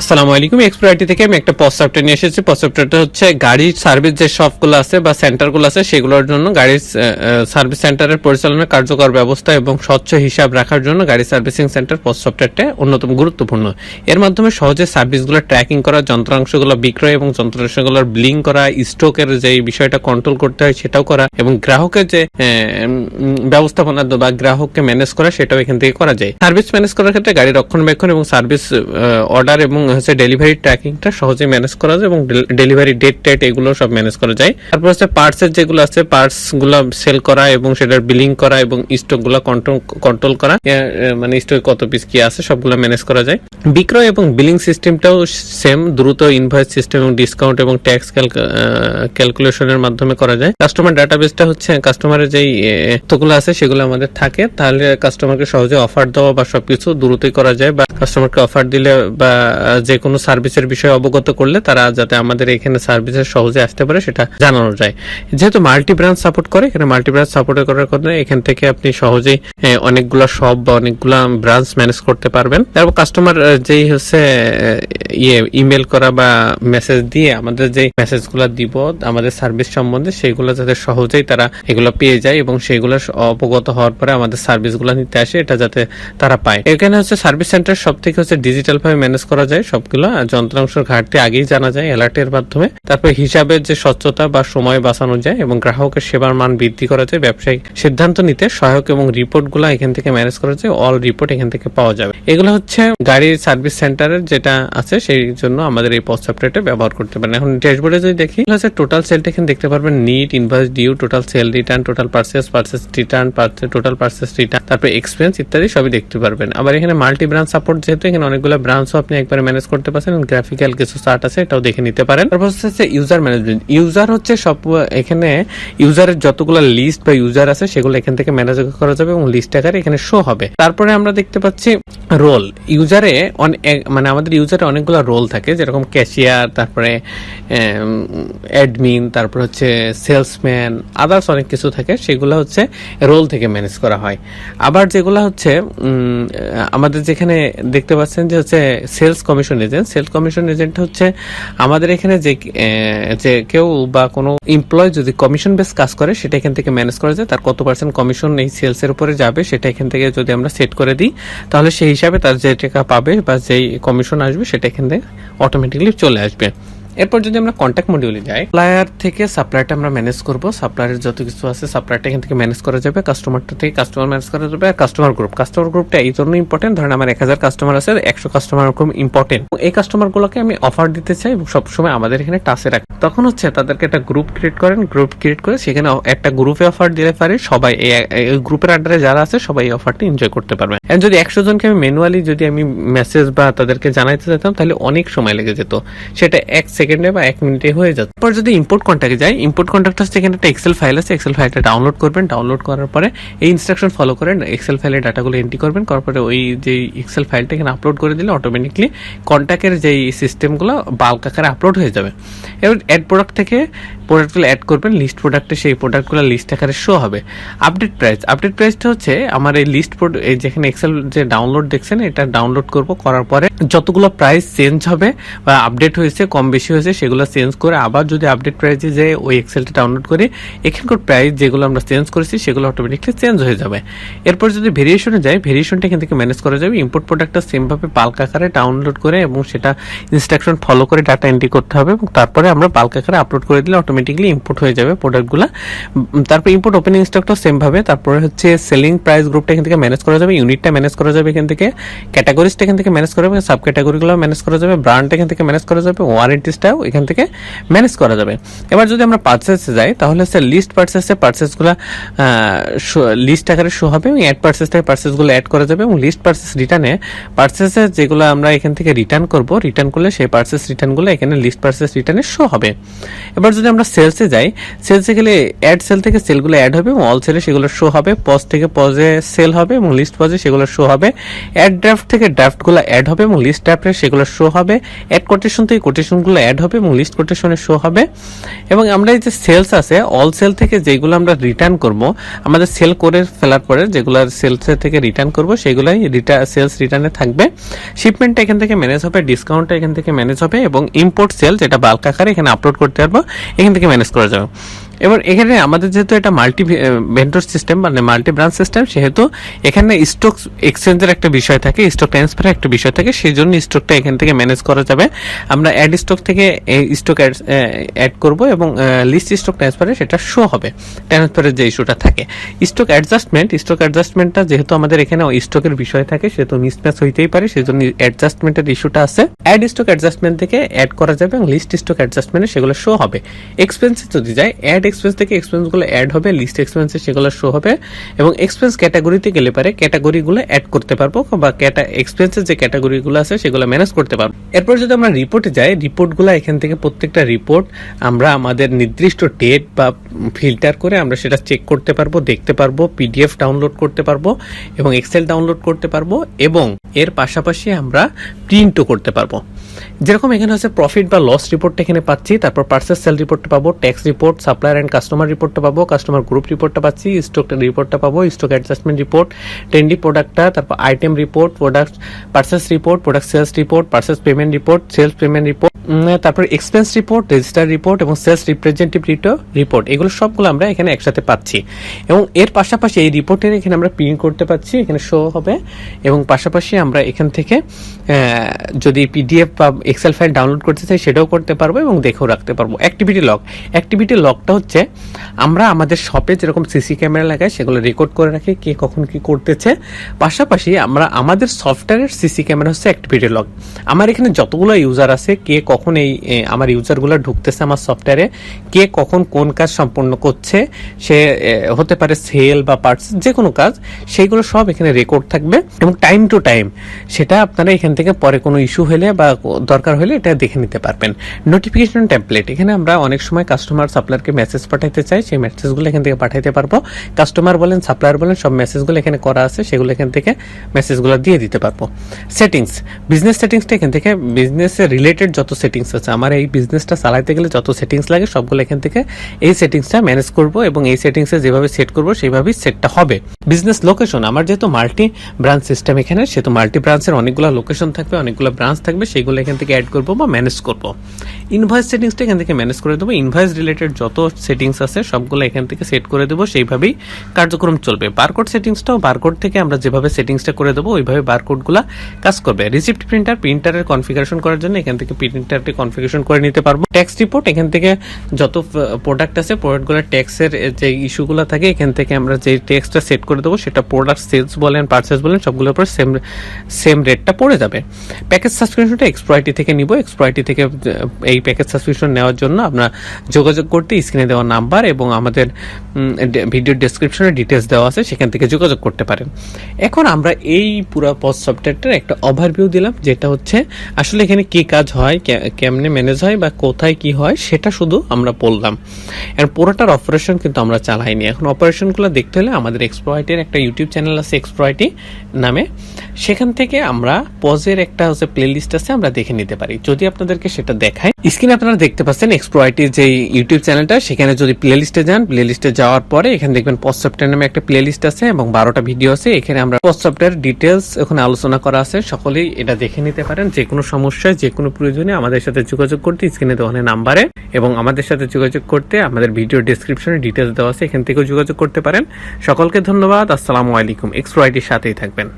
আসসালামু আলাইকুম। এক্সপ্রাইটি থেকে আমি একটা সফটওয়্যার নিয়ে এসেছি। সফটওয়্যারটা হচ্ছে গাড়ির সার্ভিস যে শপগুলো আছে বা সেন্টারগুলো আছে, সেগুলোর জন্য গাড়ির সার্ভিস সেন্টারের পরিচালনার কার্যকর ব্যবস্থা এবং স্বচ্ছ হিসাব রাখার জন্য গাড়ি সার্ভিসিং সেন্টার সফটওয়্যারটা অন্যতম গুরুত্বপূর্ণ। এর মাধ্যমে সহজে সার্ভিসগুলো ট্র্যাকিং করা, যন্ত্রাংশগুলো বিক্রয় এবং যন্ত্রাংশগুলোর ব্লিং করা স্টকের যে বিষয়টা কন্ট্রোল করতে হয় সেটাও করা এবং গ্রাহকের যে ব্যবস্থাপনা বা গ্রাহককে ম্যানেজ করা, সেটাও এখান থেকে করা যায়। সার্ভিস ম্যানেজ করার ক্ষেত্রে গাড়ি রক্ষণাবেক্ষণ এবং সার্ভিস অর্ডার এবং হচ্ছে ডেলিভারি ট্র্যাকিংটা সহজে ম্যানেজ করা যায় এবং ডেলিভারি ডেট টেট এগুলো সব ম্যানেজ করা যায়। তারপর হচ্ছে পার্টসের যেগুলো আছে পার্টসগুলো সেল করা এবং সেটার বিলিং করা এবং স্টকগুলো কন্ট্রোল কন্ট্রোল করা মানে স্টক কত পিস কি আছে, সবগুলো ম্যানেজ করা যায়। বিক্রয় এবং বিলিং সিস্টেমটাও সেম দ্রুত ইনভয়েস সিস্টেম এবং ডিসকাউন্ট এবং ট্যাক্স ক্যালকুলেশনের মাধ্যমে করা যায়। কাস্টমার ডাটাবেসটা হচ্ছে কাস্টমারের যেই তথ্যগুলো আছে, সেগুলো আমাদের থাকে। তাহলে কাস্টমারকে সহজে অফার দেওয়া বা সবকিছু দ্রুতই করা যায় বা কাস্টমারকে অফার দিলে বা যে কোনো সার্ভিসের বিষয়ে অবগত করলে তারা যাতে আমাদের এখানে সার্ভিসের সহজে আসতে পারে, সেটা জানানো যায়। যেহেতু মাল্টি ব্রাঞ্চ সাপোর্ট করে, এখানে মাল্টি ব্রাঞ্চ সাপোর্ট করার কারণে এখান থেকে আপনি সহজেই অনেকগুলা শপ বা অনেকগুলা ব্রাঞ্চ ম্যানেজ করতে পারবেন। তারপর কাস্টমার যেই হচ্ছে ইয়ে ইমেল করা বা মেসেজ দিয়ে আমাদের যে মেসেজগুলো দিব, আমাদের সার্ভিস সম্বন্ধে সেগুলো যাতে সহজেই তারা এগুলো পেয়ে যায় এবং সেগুলো অবগত হওয়ার পরে আমাদের সার্ভিসগুলো নিতে আসে, এটা যাতে তারা পায়। এখানে হচ্ছে সার্ভিস সেন্টার সব থেকে হচ্ছে ডিজিটাল ভাবে ম্যানেজ করা যায়। সবগুলো। আর যন্ত্রাংশের ঘাটতি আগেই জানা যায় অ্যালার্টের মাধ্যমে। তারপর হিসাবের যে স্বচ্ছতা বা সময় বাঁচানো যায় এবং গ্রাহকের সেবার মান বৃদ্ধি করা যায়, ব্যবসায়িক সিদ্ধান্ত নিতে সহায়ক এবং রিপোর্টগুলো এখান থেকে ম্যানেজ করা যায়, অল রিপোর্ট এখান থেকে পাওয়া যাবে। এগুলো হচ্ছে গাড়ির সার্ভিস সেন্টারের যেটা আছে, সেই জন্য আমাদের এই সফটওয়্যারটা ব্যবহার করতে পারেন। এখন ড্যাশবোর্ডে যদি দেখি হচ্ছে টোটাল সেলটা এখানে দেখতে পারবেন। Net invoice due total sale return total purchase purchase return total purchase return তারপর এক্সপেন্স ইত্যাদি সবই দেখতে পারবেন। আবার এখানে মাল্টি ব্রাঞ্চ সাপোর্ট যেহেতু এখানে অনেকগুলো ব্রাঞ্চও আপনি একবারে ম্যানেজ করতে পারছেন গ্রাফিক্যাল কিছু চার্ট আছে, এটাও দেখে নিতে পারেন। তারপর হচ্ছে ইউজার ম্যানেজমেন্ট ইউজার হচ্ছে সব, এখানে ইউজারের যতগুলো লিস্ট বা ইউজার আছে, সেগুলো এখান থেকে ম্যানেজ করা যাবে এবং লিস্ট আকারে এখানে শো হবে। তারপরে আমরা দেখতে পাচ্ছি রোল ইউজারে মানে আমাদের ইউজারে অনেকগুলো রোল থাকে, যেরকম ক্যাশিয়ার তারপরে অ্যাডমিন তারপর হচ্ছে সেলসম্যান আদার্স অনেক কিছু থাকে, সেগুলো হচ্ছে রোল থেকে ম্যানেজ করা হয়। আবার যেগুলো হচ্ছে আমাদের যেখানে দেখতে পাচ্ছেন যে হচ্ছে sales commission agent sales commission agent হচ্ছে আমাদের এখানে যে যে কেউ বা কোনো এমপ্লয় যদি কমিশন বেস কাজ করে, সেটা এখান থেকে ম্যানেজ করা যায়। তার কত পার্সেন্ট কমিশন এই সেলস এর উপরে যাবে, সেটা এখান থেকে যদি আমরা সেট করে দিই, তাহলে সেই হিসাবে তার যে টাকা পাবে বা যেই কমিশন আসবে, সেটা এখান থেকে অটোমেটিকলি চলে আসবে। এরপর যদি আমরা কন্ট্যাক্ট মডিউলে যাই সাপ্লায়ার থেকে সাপ্লায়ারটা আমরা ম্যানেজ করব। সাপ্লায়ারের যত কিছু আছে সাপ্লায়ারটা এখান থেকে ম্যানেজ করা যাবে কাস্টমারটা থেকে কাস্টমার ম্যানেজ করা যাবে আর কাস্টমার গ্রুপ কাস্টমার গ্রুপটা এই জন্য ইম্পর্টেন্ট ধরেন আমার এক হাজার কাস্টমার আছে একশো কাস্টমার খুব ইম্পর্টেন্ট এই কাস্টমারগুলোকে আমি অফার দিতে চাই সবসময় আমাদের এখানে টাচে রাখি। তখন হচ্ছে তাদেরকে একটা গ্রুপ ক্রিয়েট করেন। গ্রুপ ক্রিয়েট করে সেখানে একটা গ্রুপে অফার দিলে পারে সবাই এই- গ্রুপের আন্ডারে যারা আছে সবাই এই অফারটা এনজয় করতে পারবে। And যদি একশো জনকে আমি ম্যানুয়ালি যদি আমি মেসেজ বা তাদেরকে জানাইতে চাইতাম তাহলে অনেক সময় লেগে যেত। সেটা এক সেকেন্ডে বা এক মিনিটে হয়ে যাচ্ছে। পর যদি ইম্পোর্ট কন্ট্যাক্টে যাই ইম্পোর্ট কন্ট্যাক্ট হচ্ছে এখানে একটা এক্সেল ফাইল আছে। এক্সেল ফাইলটা ডাউনলোড করবেন। ডাউনলোড করার পরে এই ইনস্ট্রাকশন ফলো করেন। এক্সেল ফাইলে ডাটাগুলো এন্ট্রি করবেন। করার পরে ওই যে এক্সেল ফাইলটা এখানে আপলোড করে দিলে অটোমেটিকলি কন্ট্যাক্টের যেই সিস্টেমগুলো বাল্ক আকারে আপলোড হয়ে যাবে। এবার অ্যাড প্রোডাক্ট থেকে প্রোডাক্টগুলো অ্যাড করবেন লিস্ট প্রোডাক্টে সেই প্রোডাক্টগুলো লিস্ট আকারে শো হবে। আপডেট প্রাইস আপডেট প্রাইসটা হচ্ছে আমার এই লিস্ট এই যেখানে এক্সেল যে ডাউনলোড দেখছেন, এটা ডাউনলোড করব, করার পরে যতগুলো প্রাইস চেঞ্জ হবে বা আপডেট হয়েছে, কম বেশি হয়েছে, সেগুলো চেঞ্জ করে আবার যদি আপডেট প্রাইসে যে ওই এক্সেলটা ডাউনলোড করি, এখানকার প্রাইস যেগুলো আমরা চেঞ্জ করেছি, সেগুলো অটোমেটিকলি চেঞ্জ হয়ে যাবে। এরপর যদি ভেরিয়েশনে যাই ভেরিয়েশনটা এখান থেকে ম্যানেজ করা যাবে ইম্পোর্ট প্রোডাক্টটা সেমভাবে বাল্ক আকারে ডাউনলোড করে এবং সেটা ইনস্ট্রাকশন ফলো করে ডাটা এন্ট্রি করতে হবে এবং তারপরে আমরা বাল্ক আকারে আপলোড করে দিলে অটোমেটিকলি ইম্পোর্ট হয়ে যাবে প্রোডাক্টগুলো তারপর ইম্পোর্ট ওপেনিং স্টকটা সেম ভাবে। তারপরে হচ্ছে সেলিং প্রাইস গ্রুপটা এখান থেকে ম্যানেজ করা যাবে ইউনিটটা ম্যানেজ করা যাবে এখান থেকে ক্যাটাগরিজটা এখান থেকে ম্যানেজ করা যাবে সাব ক্যাটাগরিগুলো ম্যানেজ করা যাবে ব্র্যান্ডটা এখান থেকে ম্যানেজ করা যাবে ওয়ারেন্টিসটাও এখান থেকে ম্যানেজ করা যাবে। এবার যদি আমরা পার্চেসে যাই, তাহলে হচ্ছে লিস্ট পার্চেসে পার্চেসগুলো লিস্ট আকারে শো হবে এবং অ্যাড পার্চেস থেকে পার্চেসগুলো অ্যাড করা যাবে এবং লিস্ট পার্চেস রিটার্নে পার্চেসে যেগুলো আমরা এখান থেকে রিটার্ন করব রিটার্ন করলে সেই পার্চেস রিটার্নগুলো এখানে লিস্ট পার্চেস রিটার্নে শো হবে। এবার যদি আমরা সেলসে যাই সেলসে গেলে অ্যাড সেল থেকে সেলগুলো অ্যাড হবে এবং অল সেলে সেগুলো শো হবে। পজ থেকে পজে সেল হবে এবং লিস্ট পজে সেগুলো শো হবে। অ্যাড ড্রাফট থেকে ড্রাফটগুলো অ্যাড হবে এবং লিস্ট ড্রাফটে সেগুলো শো হবে। অ্যাড কোটেশন থেকে কোটেশনগুলো অ্যাড হবে এবং লিস্ট কোটেশনে শো হবে। এবং আমরা এই যে সেলস আছে অল সেল থেকে যেগুলো আমরা রিটার্ন করব, আমাদের সেল করে ফেলার পরে যেগুলো সেলস থেকে রিটার্ন করব, সেগুলোই সেলস রিটার্নে থাকবে। শিপমেন্টটা এখান থেকে ম্যানেজ হবে ডিসকাউন্টটা এখান থেকে ম্যানেজ হবে এবং ইম্পোর্ট সেল যেটা বাল্ক আকারে এখানে আপলোড করতে পারব, এখান থেকে ম্যানেজ করা যাবে এবার এখানে আমাদের যেহেতু এটা মাল্টি ভেন্ডর সিস্টেম মানে মাল্টি ব্রাঞ্চ সিস্টেম সেহেতু এখানে স্টক এক্সচেঞ্জের একটা বিষয় থাকে স্টক ট্রান্সফারের একটা বিষয় থাকে সেই জন্য স্টকটা এখান থেকে ম্যানেজ করা যাবে। আমরা অ্যাড স্টক থেকে স্টক অ্যাড করব এবং লিস্ট স্টক ট্রান্সফারে সেটা শো হবে ট্রান্সফারের যে ইস্যুটা থাকে। স্টক অ্যাডজাস্টমেন্ট স্টক অ্যাডজাস্টমেন্টটা যেহেতু আমাদের এখানে স্টকের বিষয় থাকে, সেহেতু মিসম্যাচ হইতেই পারে সেই জন্য অ্যাডজাস্টমেন্টের ইস্যুটা আছে। অ্যাড স্টক অ্যাডজাস্টমেন্ট থেকে অ্যাড করা যাবে এবং লিস্ট স্টক অ্যাডজাস্টমেন্টে সেগুলো শো হবে। এক্সপেন্সে যদি যায় অ্যাড এক্সপেন্স থেকে এক্সপেন্সগুলো অ্যাড হবে লিস্ট এক্সপেন্সে সেগুলো শো হবে এবং এক্সপেন্স ক্যাটাগরিতে গেলে পারে ক্যাটাগরিগুলো অ্যাড করতে পারব বা ক্যাটা এক্সপেন্সের যে ক্যাটাগরিগুলো আছে সেগুলো ম্যানেজ করতে পারব। এরপর যদি আমরা রিপোর্টে যাই রিপোর্টগুলো এখান থেকে প্রত্যেকটা রিপোর্ট আমরা আমাদের নির্দিষ্ট ডেট বা ফিল্টার করে আমরা সেটা চেক করতে পারব, দেখতে পারব পিডিএফ ডাউনলোড করতে পারব এবং এক্সেল ডাউনলোড করতে পারব এবং এর পাশাপাশি আমরা প্রিন্টও করতে পারব। যেরকম এখানে হচ্ছে প্রফিট বা লস রিপোর্টটা এখানে পাচ্ছি, তারপর পার্সেস সেল রিপোর্টটা পাবো tax report supplier and customer রিপোর্টটা পাবো কাস্টমার গ্রুপ রিপোর্টটা পাচ্ছি স্টক রিপোর্টটা পাবো স্টক অ্যাডজাস্টমেন্ট রিপোর্ট ট্রেন্ডি প্রোডাক্টটা তারপর item report product purchase report product sales report purchase payment report sales payment report তারপর এক্সপেন্স রিপোর্ট রেজিস্টার রিপোর্ট এবং সেলস রিপ্রেজেন্টেটিভ রিপোর্ট এগুলো সবগুলো আমরা এখানে একসাথে পাচ্ছি। এবং এর পাশাপাশি এই রিপোর্টের এখানে আমরা প্রিন্ট করতে পাচ্ছি, এখানে শো হবে। এবং পাশাপাশি আমরা এখান থেকে যদি পিডিএফ বা এক্সেল ফাইল ডাউনলোড করতে চাই, সেটাও করতে পারব এবং দেখেও রাখতে পারব। অ্যাক্টিভিটি লগ অ্যাক্টিভিটি লগটা হচ্ছে, আমরা আমাদের শপে যেরকম সিসি ক্যামেরা লাগাই, সেগুলো রেকর্ড করে রাখি, কে কখন কি করতেছে। পাশাপাশি আমরা আমাদের সফটওয়্যারের সিসি ক্যামেরা হচ্ছে অ্যাক্টিভিটি লগ আমার এখানে যতগুলো ইউজার আছে, কে কখন এই আমার ইউজারগুলো ঢুকতেছে আমার সফটওয়্যারে। কে কখন কোন কাজ সম্পন্ন করছে, সে হতে পারে সেল বা পার্টস যে কোনো কাজ, সেইগুলো সব এখানে রেকর্ড থাকবে। এবং টাইম টু টাইম সেটা আপনারা এখান থেকে পরে কোনো ইস্যু হলে বা দরকার হলে এটা দেখে নিতে পারবেন। নোটিফিকেশন টেমপ্লেট এখানে আমরা অনেক সময় কাস্টমার সাপ্লায়ারকে মেসেজ পাঠাইতে চাই, সেই মেসেজগুলো এখান থেকে পাঠাইতে পারব। কাস্টমার বলেন সাপ্লায়ার বলেন, সব মেসেজগুলো এখানে করা আছে, সেগুলো এখান থেকে মেসেজগুলো দিয়ে দিতে পারব। সেটিংস বিজনেস সেটিংসটা এখান থেকে বিজনেসের রিলেটেড যত সেটিংস আছে। আমার এই বিজনেসটা চালাইতে গেলে যত সেটিংস লাগে সবগুলো এখান থেকে এই সেটিংসটা ম্যানেজ করব এবং এই সেটিংসে যেভাবে সেট করব সেইভাবেই সেটটা হবে। বিজনেস লোকেশন আমার যেহেতু মাল্টি ব্রাঞ্চ সিস্টেম এখানে, সেহেতু মাল্টি ব্রাঞ্চের অনেকগুলো লোকেশন থাকবে, অনেকগুলো ব্রাঞ্চ থাকবে, সেগুলো এখান থেকে অ্যাড করব বা ম্যানেজ করব। ইনভয়েস সেটিংসটা এখান থেকে ম্যানেজ করে দেবো। ইনভয়েস রিলেটেড যত সেটিংস আছে সবগুলো এখান থেকে সেট করে দেবো, সেইভাবেই কার্যক্রম চলবে। বারকোড সেটিংসটাও বারকোড থেকে আমরা যেভাবে সেটিংসটা করে দেবো, ওইভাবে বারকোডগুলো কাজ করবে। রিসিপ্ট প্রিন্টার প্রিন্টারের কনফিগারেশন করার জন্য এখান থেকে প্রিন্টারটি কনফিগারেশন করে নিতে পারব। ট্যাক্স রিপোর্ট এখান থেকে যত প্রোডাক্ট আছে প্রোডাক্টগুলো ট্যাক্সের যে ইস্যুগুলো থাকে, এখান থেকে আমরা যে ট্যাক্সটা সেট করে দেবো, সেটা প্রোডাক্ট সেলস বলেন পার্চেস বলেন, সবগুলোর উপর সেম সেম রেটটা পড়ে যাবে। প্যাকেজ সাবস্ক্রিপশনটা এক্সপ্রয়টি থেকে নিব। এক্সপ্রয়টি থেকে এই প্যাকেজ সাবস্ক্রিপশন নেওয়ার জন্য আপনার যোগাযোগ করতে স্ক্রিনে দেওয়া নাম্বার এবং আমাদের ভিডিও ডেসক্রিপশনে ডিটেলস দেওয়া আছে, সেখান থেকে যোগাযোগ করতে পারেন। এখন আমরা এই পুরো পজ সফটওয়্যারটার একটা ওভারভিউ দিলাম, যেটা হচ্ছে, আসলে এখানে কি কাজ হয় কেমনে ম্যানেজ হয় বা কোথায় কি হয়, সেটা শুধু আমরা বললাম। আর পুরোটার অপারেশন কিন্তু আমরা চালাইনি। এখন অপারেশনগুলো দেখতে হলে আমাদের এক্সপ্রয়টের একটা ইউটিউব চ্যানেল আছে এক্সপ্রয়টি নামে। সেখান থেকে আমরা পজের একটা হচ্ছে প্লেলিস্ট আছে, আমরা দেখে নিতে পারি। যদি আপনাদেরকে সেটা দেখায়। স্ক্রিনে আপনারা দেখতে পাচ্ছেন এক্সপ্রয়টি যে ইউটিউব চ্যানেলটা সেখানে যদি প্লেলিস্টে যান প্লেলিস্টে যাওয়ার পরে এখানে দেখবেন পজ সফটওয়্যার নামে একটা প্লেলিস্ট আছে এবং বারোটা ভিডিও আছে। এখানে আমরা পজ সফটওয়্যার ডিটেলস ওখানে আলোচনা করা আছে। সকলেই এটা দেখে নিতে পারেন। যে কোনো সমস্যায় যে কোনো প্রয়োজনে আমাদের সাথে যোগাযোগ করতে, স্ক্রিনে দেওয়া নাম্বারে, এবং আমাদের সাথে যোগাযোগ করতে আমাদের ভিডিও ডিসক্রিপশনে ডিটেলস দেওয়া আছে, এখান থেকেও যোগাযোগ করতে পারেন। সকলকে ধন্যবাদ, আসসালামু আলাইকুম। এক্সপ্রাইটির সাথেই থাকবেন।